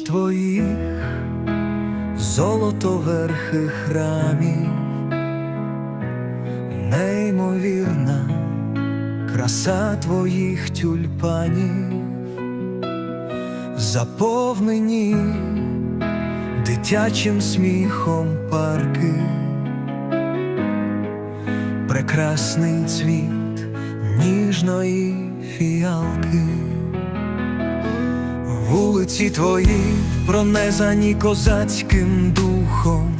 твоїх золотоверхих храмів, неймовірна краса твоїх тюльпанів, заповнені дитячим сміхом парки, прекрасний цвіт ніжної фіалки. Вулиці твої пронизані козацьким духом,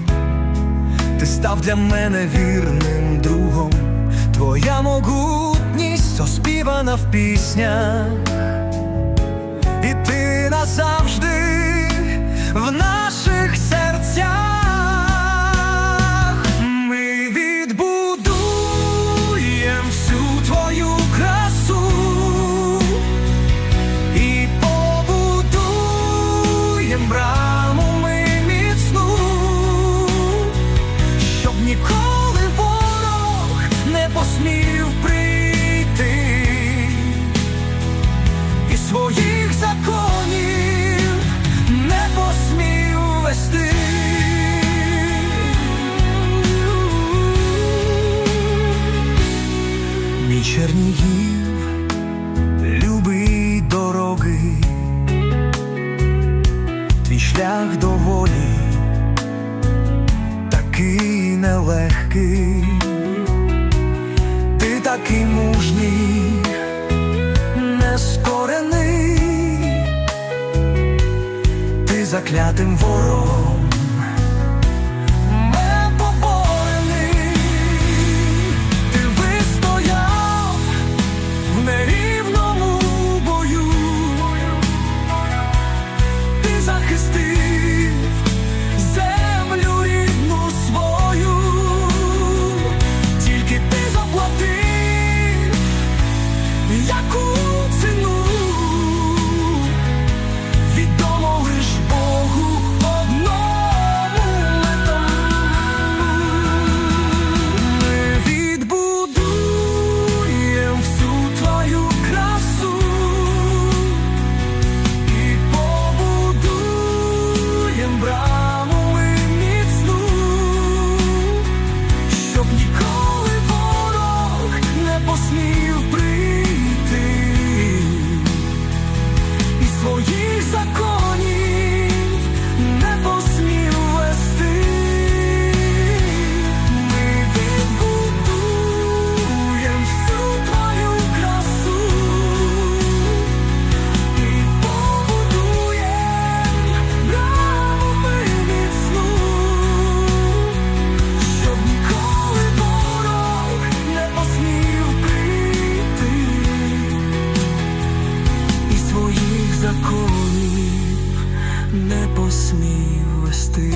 ти став для мене вірним другом, твоя могутність оспівана в піснях, і ти назавжди посмів прийти і своїх законів не посмів вести. Мій Чернігів любий дороги, твій шлях до волі такий нелегкий, такий мужній, нескорений, ти заклятим ворогом. Законів не посмів вести.